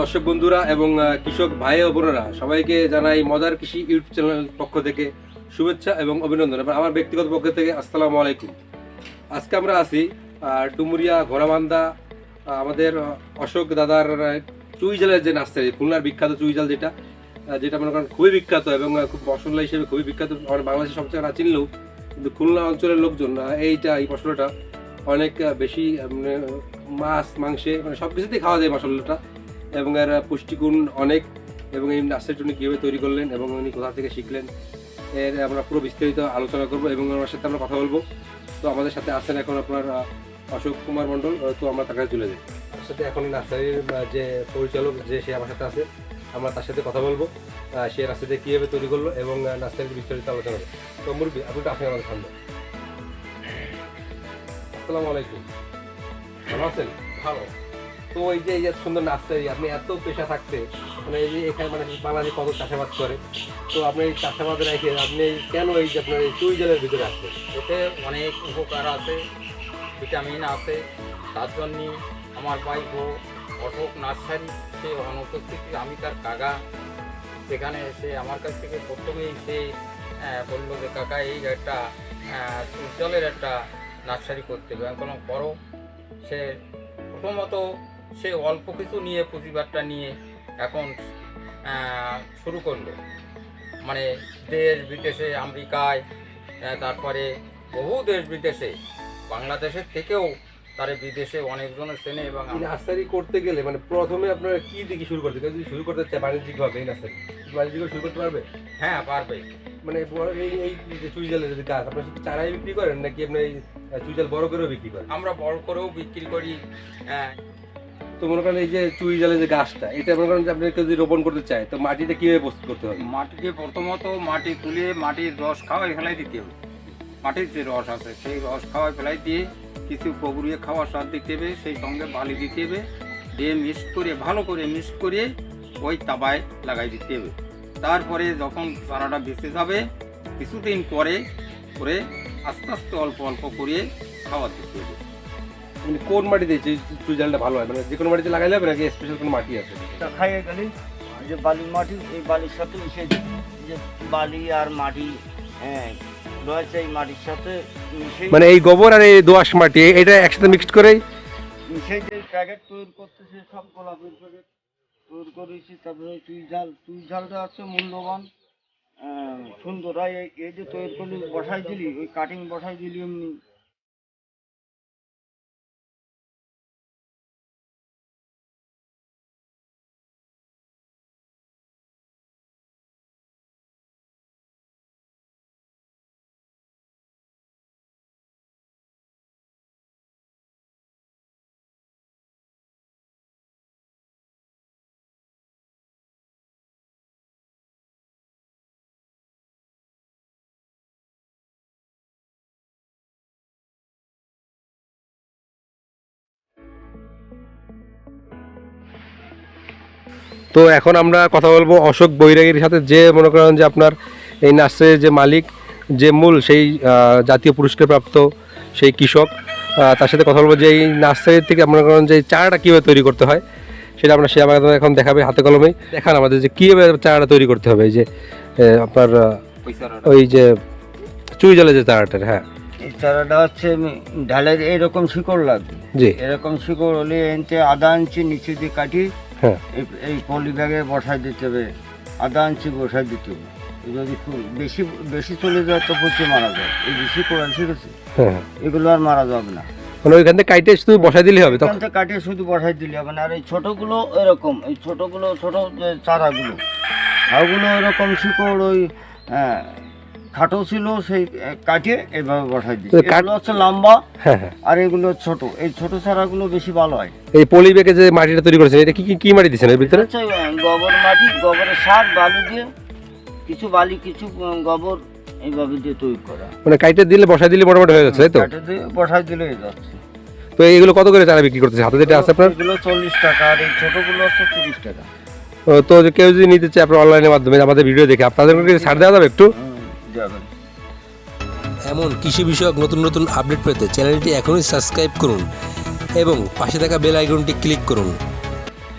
দর্শক বন্ধুরা এবং কৃষক ভাই ও বোনেরা সবাইকে জানাই মজার কৃষি ইউটিউব চ্যানেল পক্ষ থেকে শুভেচ্ছা এবং অভিনন্দন। এবং আমার ব্যক্তিগত পক্ষ থেকে আসসালামু আলাইকুম। আজকে আমরা আছি ডুমুরিয়া ঘোড়াবান্ধা আমাদের অশোক দাদার আহ, চুই জালের যে নার্সারি খুলনার বিখ্যাত চুই জাল যেটা যেটা মনে করেন খুবই বিখ্যাত এবং খুব মশলা হিসেবে খুবই বিখ্যাত। আমার বাংলাদেশের সবচেয়ে না চিনলেও কিন্তু খুলনা অঞ্চলের লোকজন এইটা এই মশলাটা অনেক বেশি মানে মাছ মাংসে মানে সব কিছুতেই খাওয়া যায় মশলাটা। এবং এর পুষ্টিগুণ অনেক এবং এই নার্সারিটা উনি কীভাবে তৈরি করলেন এবং উনি কোথা থেকে শিখলেন, এর আমরা পুরো বিস্তারিত আলোচনা করব এবং ওনার সাথে আমরা কথা বলব। তো আমাদের সাথে আছেন এখন আপনার অশোক কুমার মণ্ডল তো আমরা তার কাছে চলে যাই। তার সাথে এখন নার্সারির যে পরিচালক যে সে আমার সাথে আছে, আমরা তার সাথে কথা বলব। সে নার্সারিতে কীভাবে তৈরি করল এবং নার্সারির বিস্তারিত আলোচনা করব। তো মুরব্বী, আপনি তো আসেন আমাদের সামনে। আসসালামু আলাইকুম। ভালো আছেন? ভালো। তো ওই যে এই সুন্দর নার্সারি আপনি এত পেশা থাকতে মানে এই যে এখানে মানে বাংলাদেশে কত চাষাবাদ করে, তো আপনি এই চাষাবাদে রেখে আপনি কেন এই যে আপনার এই জলের ভিতরে আসলেন এতে অনেক উপকার আছে, ভিটামিন আছে, তার জন্যে আমার ভাই বউ অশোক নার্সারি, সে অনুপস্থিতি আমি তার কাকা। সেখানে এসে আমার কাছ থেকে প্রথমেই সে বলল যে, কাকা, এই একটা সূর্যলের একটা নার্সারি করতে হবে। আমি কোনো করো। সে প্রথমত সে অল্প কিছু নিয়ে পুঁজিবারটা নিয়ে এখন শুরু করল। মানে দেশ বিদেশে আমেরিকায় তারপরে বহু দেশ বিদেশে বাংলাদেশের থেকেও তারে বিদেশে অনেকজনের চেনে এবং নার্সারি করতে গেলে মানে প্রথমে আপনারা কি দিকে শুরু করতে যদি শুরু করতে চায় বাণিজ্যিকভাবে এই নার্সারি বাণিজ্যিক শুরু করতে পারবে? হ্যাঁ পারবে। মানে এই এই যে চুই জলের যদি গাছ আপনার শুধু চারাই বিক্রি করেন নাকি আপনি এই চুই জল বড় করেও বিক্রি করেন? আমরা বড় করেও বিক্রি করি আহ, তো মনে করেন এই যে চুই জলের যে গাছটা, এটা মনে করেন যে আপনি যদি রোপণ করতে চায়, তো মাটিটা কীভাবে প্রস্তুত করতে হবে? মাটিকে প্রথমত মাটি তুলে মাটির রস খাওয়াই ফেলাই দিতে হবে। মাটির যে রস আছে, সেই রস খাওয়াই ফেলাই দিয়ে কিছু পগুড়িয়ে খাওয়ার স্বাদ দিতে হবে, সেই সঙ্গে বালি দিতে হবে। দিয়ে মিক্স করে, ভালো করে মিক্স করে ওই তাবায় লাগাই দিতে হবে। তারপরে যখন চারাটা বেঁচে যাবে, কিছুদিন পরে করে আস্তে আস্তে অল্প অল্প করে খাওয়া দিতে হবে। মানে কোন মাটিতে যে জলটা ভালো হয়? মানে যে কোনো মাটিতে লাগাইলে হবে নাকি স্পেশাল কোনো মাটি আছে? তা খাইয়ে গেলে যে বালির মাটি এই বালির সাথে মিশে যে বালি আর মাটি হ্যাঁ রয়েছে এই মাটির সাথে মিশে মানে এই গোবর আর এই দোআঁশ মাটি এটা একসাথে মিক্সড করেই? মিশে যে প্যাকেট তৈরি করতেছে সব গোলাপের প্যাকেট তৈরি করেছি। তারপরে চুই ঝাল চুই ঝালটা আছে মূল্যবান সুন্দর। এই এই যে তৈরি করলি বসাই দিলি ওই কাটিং বসাই দিলি এমনি। তো এখন আমরা কথা বলব অশোক বৈরাগীর সাথে যে মনে করেন যে আপনার এই নার্সারির যে মালিক যে মূল সেই জাতীয় পুরস্কার প্রাপ্ত সেই কৃষক তার সাথে কথা বলব যে এই নার্সারি থেকে মনে করেন যে এই চারাটা কীভাবে তৈরি করতে হয় সেটা আমরা সে আমাকে এখন দেখাবে হাতে কলমে দেখান আমাদের যে কীভাবে চারাটা তৈরি করতে হবে এই যে আপনার ওই যে চুই জলে যে চারাটার হ্যাঁ। চারাটা হচ্ছে ঢালের এইরকম শিকড় লাগবে। জি। এরকম শিকড় হলে এনতে আধা ইঞ্চি নিচে দিয়ে কাটি হ্যাঁ। এই এই পলি ব্যাগে বসাই দিতে হবে আধা ইঞ্চি বসাই দিতে হবে। যদি বেশি বেশি চলে যায় তো পচে মারা যায়। এই বেশি করে ঠিক আছে হ্যাঁ। এগুলো আর মারা যাবে না। মানে ওইখান থেকে কাইটে শুধু বসাই দিলে হবে তখন? থেকে কাটিয়ে শুধু বসাই দিলে হবে না। আর এই ছোটোগুলো এরকম এই ছোটোগুলো ছোটো চারাগুলো ওগুলো এরকম শিকড় ওই আহ, খাটো ছিল সেই কাটিয়ে এইভাবে বসাই দিচ্ছে এগুলো হচ্ছে লম্বা হ্যাঁ হ্যাঁ। আর এগুলো ছোট। এই ছোট চারাগুলো বেশি ভালো হয়। এই পলি ব্যাগে যে মাটিটা তৈরি করেছেন এটা কি কি- মাটি দিচ্ছেন এর ভিতরে? গোবর মাটি গোবরের সার বালু দিয়ে কিছু বালি কিছু গোবর এইভাবে দিয়ে তৈরি করা। মানে কাইটে দিলে বসাই দিলে মোটামুটি হয়ে যাচ্ছে তাই তো? কাটে বসাই দিলে হয়ে যাচ্ছে। তো এইগুলো কত করে চারা বিক্রি করতেছে? হাতে যেটা আছে আপনার? এগুলো চল্লিশ টাকা আর এই ছোটগুলো হচ্ছে তিরিশ টাকা। তো কেউ যদি নিতে চায় আপনার অনলাইনের মাধ্যমে আমাদের ভিডিও দেখে আপনাদেরকে ছাড় দেওয়া যাবে একটু? যাবেন। এমন কৃষি বিষয়ক নতুন নতুন আপডেট পেতে চ্যানেলটি এখনই সাবস্ক্রাইব করুন এবং পাশে থাকা বেল আইকনটি ক্লিক করুন।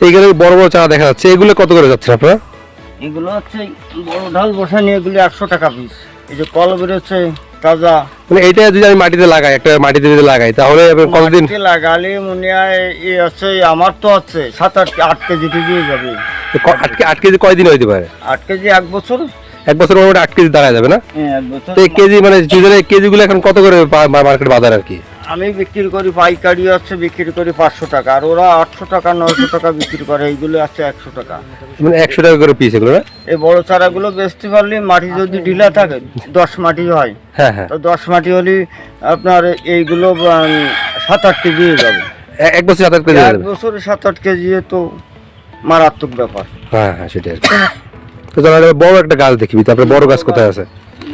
এইখানে বড় বড় চারা দেখা যাচ্ছে। এগুলো কত করে যাচ্ছে আপনারা? এগুলো হচ্ছে বড় ঢাল বসানি এগুলো একশো টাকা পিস এই যে কল বেরোচ্ছে তাজা। মানে এইটা যদি আমি মাটিতে লাগাই একটা মাটিতে যদি লাগাই তাহলে কতদিন মাটিতে লাগালে মনে হয় এই হচ্ছে আমার তো হচ্ছে সাত আট আট কেজি দিয়ে যাবে। আট কেজি কয়দিন হইতে পারে? আট কেজি এক বছর। এক বছর মোটামুটি আট কেজি দাঁড়ায় যাবে না? হ্যাঁ তো কেজি মানে চুইঝালের কেজিগুলো এখন কত করে মার্কেট বাজার আর কি? আমি বিক্রি করি পাইকারি হচ্ছে বিক্রি করি পাঁচশো টাকা। আর ওরা আটশো টাকা নয়শো টাকা বিক্রি করে এইগুলো আছে একশো টাকা। মানে একশো টাকা করে পিস এগুলো এই বড় চারাগুলো বেচতে পারলে মাটি যদি ঢিলা থাকে দশ মাটি হয় হ্যাঁ হ্যাঁ। তো দশ মাটি হলে আপনার এইগুলো সাত আট কেজি হয়ে যাবে। এক বছর সাত আট কেজি এক বছরে সাত আট কেজি তো মারাত্মক ব্যাপার। হ্যাঁ হ্যাঁ সেটাই। তো চলো বড় একটা গাছ দেখবি তারপরে বড় গাছ কোথায় আছে?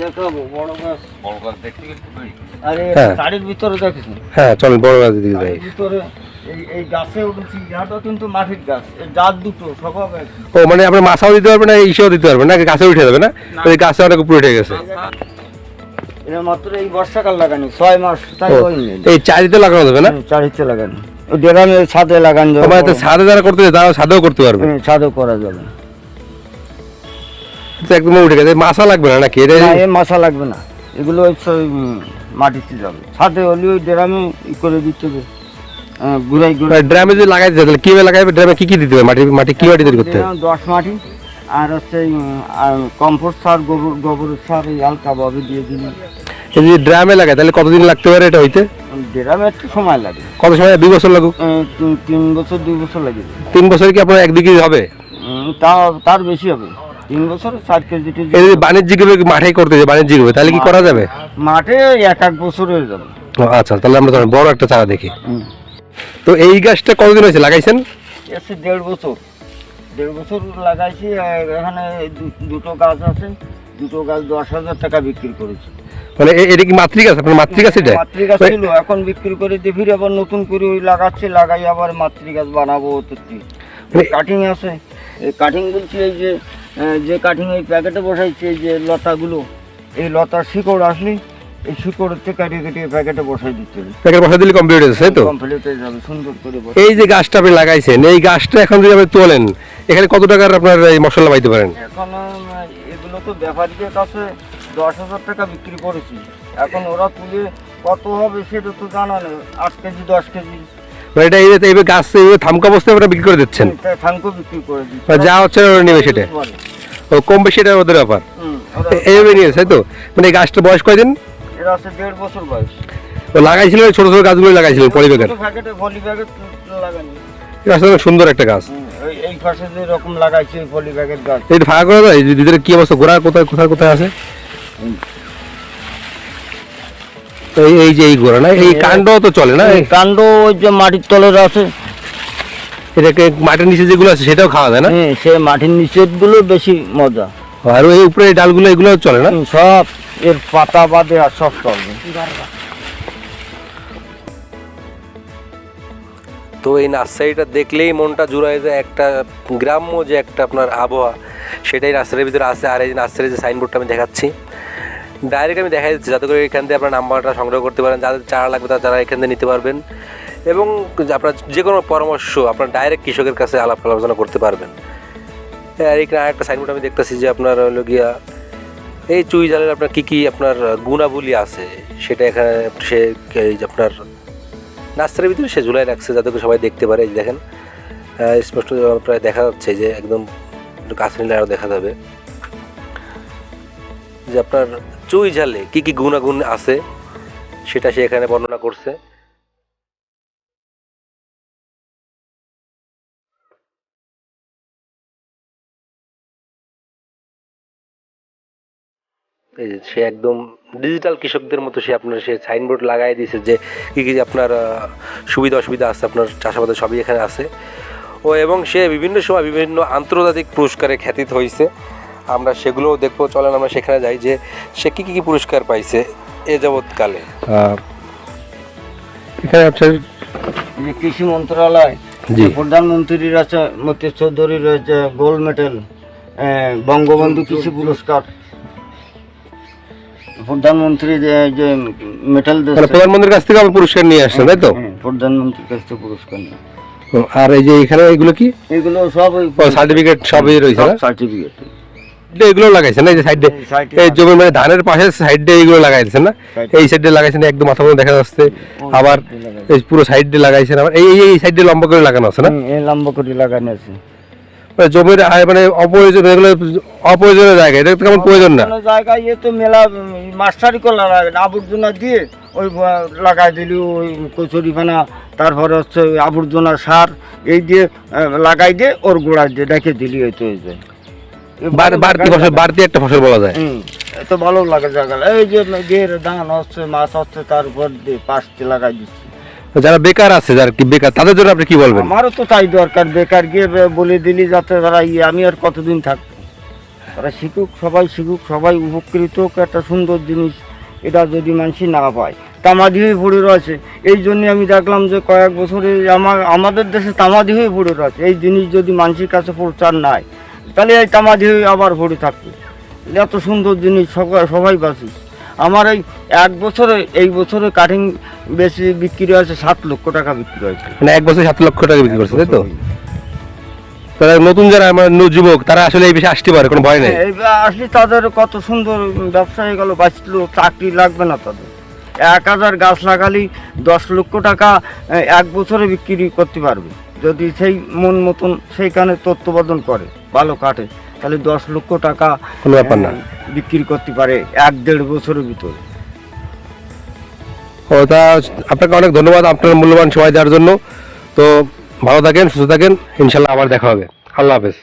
দেখাবো বড় গাছ। বড় গাছ দেখতে গেলে তো বেড়ি। আরে হ্যাঁ। শাড়ির ভিতরে দেখিস হ্যাঁ চলেন বড় গাছ দিকে যাই ভিতরে এই এই গাছে উঠেছি ইহাটা কিন্তু মাটির গাছ এই জাত দুটো স্বভাব ও মানে মাছাও দিতে পারবেন না ইসেও দিতে পারবেন না গাছে উঠে যাবে না? ওই গাছে অনেক উপরে উঠে গেছে। এটা মাত্র এই বর্ষাকাল লাগানি ছয় মাস তাই এই চারিতে লাগানো যাবে না? চারিতে লাগানি। ওই ডেরামে ছাদে লাগান যাবে। ছাদে যারা করতে তারা ছাদেও করতে পারবে। ছাদও করা যাবে। তো একদম উঠে গেছে। মাছা লাগবে না নাকি? এটা মাছা লাগবে না। এগুলো মাটিতে যাবে ছাদে হলে ওই ডেরামে ই করে দিতে হবে। আহ, ঘুরাই ঘুরাই। ড্রামে যদি লাগাইতে যায় তাহলে কীভাবে লাগাইবে? ড্রামে কি কি দিতে হবে? মাটি মাটি কি মাটি তৈরি করতে হবে? দশ মাটি আর হচ্ছে কম্পোস্ট সার গোবর গোবর সার এই হালকাভাবে দিয়ে এই যদি ড্রামে লাগায় তাহলে কতদিন লাগতে পারে এটা হইতে? ড্রামে একটু সময় লাগে। কত সময়? দুই বছর লাগুক? তিন- বছর দুই বছর লাগে। তিন বছর কি আপনার এক বিঘি হবে? তা তার বেশি হবে। তিন বছর চার কেজি টেজি এই বাণিজ্যিক ভাবে মাঠে করতে যায় বাণিজ্যিক ভাবে তাহলে কি করা যাবে? মাঠে এক এক বছর হয়ে যাবে। ও, আচ্ছা তাহলে আমরা ধরেন বড় একটা চারা দেখি। তো এই গাছটা কতদিন হয়েছে লাগাইছেন? এসে দেড় বছর। দেড় বছর লাগাইছি আর এখানে দু- দুটো গাছ আছে দুটো গাছ দশ হাজার টাকা বিক্রি করেছি। মানে এ- এটা কি মাতৃগাছ আপনার মাতৃগাছ এটা? মাতৃগাছ ছিল এখন বিক্রি করে দিয়ে ফিরে আবার নতুন করে ওই লাগাচ্ছি লাগাই আবার মাতৃগাছ বানাবো তো কি মানে- কাটিং আছে। এই কাটিং বলছি এই যে যে কাটিং ওই প্যাকেটে বসাইছে এই যে লতাগুলো এই লতার শিকড় আসলে এই শিকড়ের থেকে কাটিয়ে কাটিয়ে প্যাকেটে বসাই দিতে হবে প্যাকেট বসা দিলে কমপ্লিট হয়েছে তাই তো? কমপ্লিট হয়ে যাবে সুন্দর করে বসাই। এই যে গাছটা আপনি লাগাইছেন এই গাছটা এখন যদি আপনি তোলেন এখানে কত টাকার আপনার এই মশলা পাইতে পারেন? এখন এগুলো তো ব্যাপারীদের কাছে দশ হাজার টাকা বিক্রি করেছি। এখন ওরা তুলে কত হবে সেটা তো জানা নেই। আট কেজি দশ কেজি এটা এই এইভাবে গাছ এইভাবে থামকা অবস্থায় আপনারা বিক্রি করে দিচ্ছেন। বিক্রি করে মানে যা হচ্ছে ওরা নেবে সেটা। ও কম বেশি এটা ওদের ব্যাপার। হুম, এইভাবে নিয়েছে তাই তো? মানে এই গাছটা বয়স কয়দিন? এরা আছে দেড় বছর বয়স। ও লাগাইছিলেন ছোট ছোট গাছগুলো সুন্দর একটা গাছ। এই পাশে যে রকম লাগাইছে ওই গাছ। এটা করে ভিতরে কি অবস্থা গোড়া কোথায় কোথায় কোথায় আছে? এই এই যে এই গোড়া না এই কাণ্ড তো চলে না? এই কাণ্ড ওই যে মাটির তলের আছে। এটাকে মাটির নিচে যেগুলো আছে সেটাও খাওয়া যায় না? হ্যাঁ সে মাটির নিচেরগুলো বেশি মজা। আর ওই উপরে ডালগুলো এগুলো চলে না? সব এর পাতা বাদে আর সব চলবে তো এই নার্সারিটা দেখলেই মনটা জুড়ায় যায় একটা গ্রাম্য যে একটা আপনার আবহাওয়া সেটাই নার্সারির ভিতরে আছে। আর এই নার্সারির যে সাইনবোর্ডটা আমি দেখাচ্ছি। ডাইরেক্ট আমি দেখাই দিচ্ছি, যাতে করে এখান থেকে আপনার নাম্বারটা সংগ্রহ করতে পারেন, যাদের চারা লাগবে তারা যারা এখান থেকে নিতে পারবেন। এবং আপনার যে কোনো পরামর্শ আপনার ডাইরেক্ট কৃষকের কাছে আলাপ আলোচনা করতে পারবেন। আর এখানে আরেকটা সাইনবোর্ড আমি দেখতেছি যে আপনার হলো গিয়া, এই চুই জালের আপনার কী কী আপনার গুণাবলী আছে? সেটা এখানে সে আপনার নার্সারির ভিতরে সে ঝুলাই রাখছে, যাতে করে সবাই দেখতে পারে, এই দেখেন। স্পষ্ট প্রায় দেখা যাচ্ছে যে একদম কাছে নিলে আরও দেখা যাবে। যে আপনার চুই ঝালে কি কি গুণাগুণ আছে সেটা সে এখানে বর্ণনা করছে। এই সে একদম ডিজিটাল কৃষকদের মতো সে আপনার সে সাইনবোর্ড লাগাই দিয়েছে যে কী কী আপনার সুবিধা অসুবিধা আছে, আপনার চাষাবাদের সবই এখানে আছে। ও এবং সে বিভিন্ন সময় বিভিন্ন আন্তর্জাতিক পুরস্কারে খ্যাতিত হয়েছে আমরা সেগুলোও দেখব। চলেন আমরা সেখানে যাই যে সে কী কী পুরস্কার পাইছে এ যাবৎকালে। এখানে আপনার যে কৃষি মন্ত্রণালয় জি। প্রধানমন্ত্রীর আছে মতি চৌধুরী রয়েছে গোল্ড মেডেল বঙ্গবন্ধু কৃষি পুরস্কার। প্রধানমন্ত্রী যে যে মেডেল মানে প্রধানমন্ত্রীর কাছ থেকে আপনি পুরস্কার নিয়ে আসছেন তাই তো? প্রধানমন্ত্রীর কাছ থেকে পুরস্কার নিয়ে। আর এই যে এখানে এগুলো কি? এগুলো সব ওই সার্টিফিকেট সবই রয়েছে সার্টিফিকেট এগুলো লাগাইছেন না এই যে সাইডে এই জমি মানে ধানের পাশে সাইডে লাগাইছেন না? এই সাইডে লাগাইছেন একদম মাথা দেখা যাচ্ছে। আবার এই পুরো সাইডে লাগাইছেন আবার। এই এই- সাইডে লম্বা করে লাগানো আছে না? এই লম্বা করে লাগানো আছে। মানে জমির মানে অপ্রয়োজন এগুলো অপ্রয়োজনীয় জায়গা এটা কেমন প্রয়োজন না? জায়গায় এ তো মেলা মাস্টারি লাগে আবর্জনা দিয়ে ওই লাগাই দিলি ওই কচুরি ফানা তারপরে হচ্ছে ওই আবর্জনা সার এই দিয়ে লাগাই দিয়ে ওর গোড়ায় দিয়ে রেখে দিলি এই তো এই যে। এ ভালো বার- বাড়তি ফসল? বাড়তি একটা ফসল বলা যায়। হুম, এ তো ভালো লাগে জায়গা এই যে গের ধান হচ্ছে মাছ হচ্ছে তার উপর দিয়ে পাশটি লাগাই দিচ্ছি। যারা বেকার আছে যারা কি বেকার তাদের জন্য আপনি কি বলবেন? আমারও তো তাই দরকার বেকার গিয়ে বলে দিলি যাতে তারা ইয়ে আমি আর কতদিন থাকব তারা শিখুক সবাই শিখুক সবাই উপকৃত হোক একটা সুন্দর জিনিস এটা যদি মানুষ না পায়। তামাদি হয়ে পড়ে রয়েছে। এই জন্য আমি দেখলাম যে কয়েক বছরে আমার আমাদের দেশে তামাদি হয়ে পড়ে রয়েছে। এই জিনিস যদি মানুষের কাছে প্রচার নাই তাহলে এই তামাদি হয়ে আবার ভরে থাকবে। এত সুন্দর জিনিস সবাই সবাই বাঁচিস। আমার এই এক বছরে এই বছরে কাটিং বেশি বিক্রি হয়েছে সাত লক্ষ টাকা বিক্রি হয়েছে। মানে এক বছরে সাত লক্ষ টাকা বিক্রি করছে তাই তো? তারা নতুন যারা আমার যুবক তারা আসলে এই বিষয়ে আসতে পারে কোনো ভয় নেই? এই আসলে তাদের কত সুন্দর ব্যবসা হয়ে গেল বাঁচলো চাকরি লাগবে না তাদের। এক হাজার গাছ লাগালেই দশ লক্ষ টাকা এক বছরে বিক্রি করতে পারবে। যদি সেই মন মতন সেইখানে তত্ত্বাবধান করে। ভালো কাটে তাহলে দশ লক্ষ টাকা কোনো ব্যাপার না। বিক্রি করতে পারে এক দেড় বছরের ভিতরে। ও তা আপনাকে অনেক ধন্যবাদ আপনার মূল্যবান সময় দেওয়ার জন্য। তো ভালো থাকেন সুস্থ থাকেন ইনশাল্লাহ আবার দেখা হবে। আল্লাহ হাফেজ।